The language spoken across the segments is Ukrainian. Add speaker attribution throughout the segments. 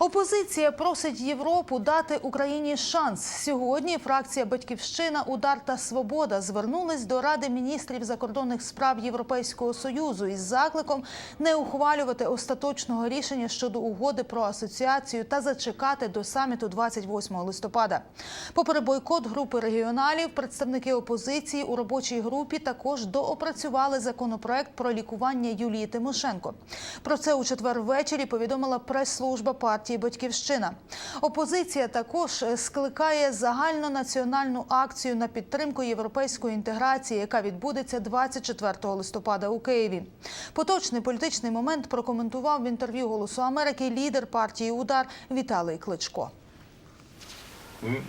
Speaker 1: Опозиція просить Європу дати Україні шанс. Сьогодні фракція Батьківщина, Удар та Свобода звернулись до Ради міністрів закордонних справ Європейського союзу із закликом не ухвалювати остаточного рішення щодо угоди про асоціацію та зачекати до саміту 28 листопада. Попри бойкот групи регіоналів, представники опозиції у робочій групі також доопрацювали законопроект про лікування Юлії Тимошенко. Про це у четвер ввечері повідомила прес-служба партії Батьківщина. Опозиція також е, скликає загальнонаціональну акцію на підтримку європейської інтеграції, яка відбудеться 24 листопада у Києві. Поточний політичний момент прокоментував в інтерв'ю Голосу Америки лідер партії Удар Віталій Кличко.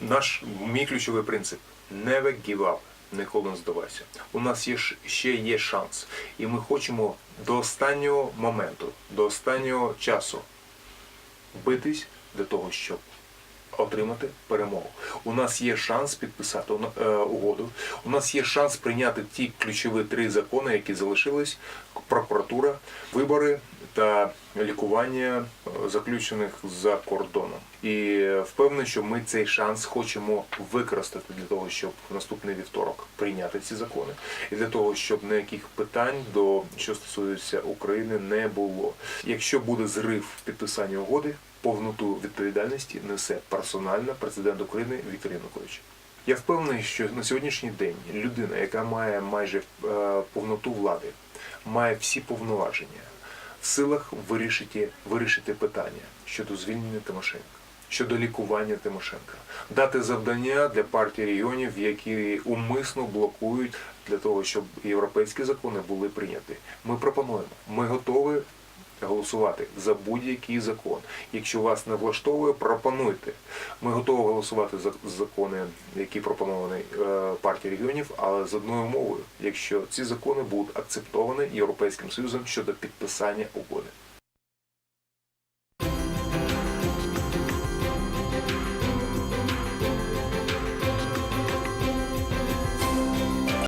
Speaker 2: Наш мій ключовий принцип never give up. Ніколи не здавайся. У нас є ще є шанс, і ми хочемо до останнього моменту, до останнього часу битись для того, щоб отримати перемогу. У нас є шанс підписати е, угоду. У нас є шанс прийняти ті ключові три закони, які залишились: прокуратура, вибори та лікування е, заключених за кордоном. І впевнений, що ми цей шанс хочемо використати для того, щоб в наступний вівторок прийняти ці закони, і для того, щоб ніяких питань до що стосується України не було. Якщо буде зрив в підписанні угоди, повноту відповідальності несе персонально президент України Віктор Янукович. Я впевнений, що на сьогоднішній день людина, яка має майже е, повноту влади, має всі повноваження, силах вирішити, вирішити питання щодо звільнення Тимошенка, щодо лікування Тимошенка, дати завдання для партії регіонів, які умисно блокують для того, щоб європейські закони були прийняті. Ми пропонуємо, ми готові голосувати за будь-який закон. Якщо вас не влаштовує, пропонуйте. Ми готові голосувати за закони, які пропоновані партії партією регіонів, але з одною умовою, якщо ці закони будуть акцептовані Європейським Союзом щодо підписання угоди.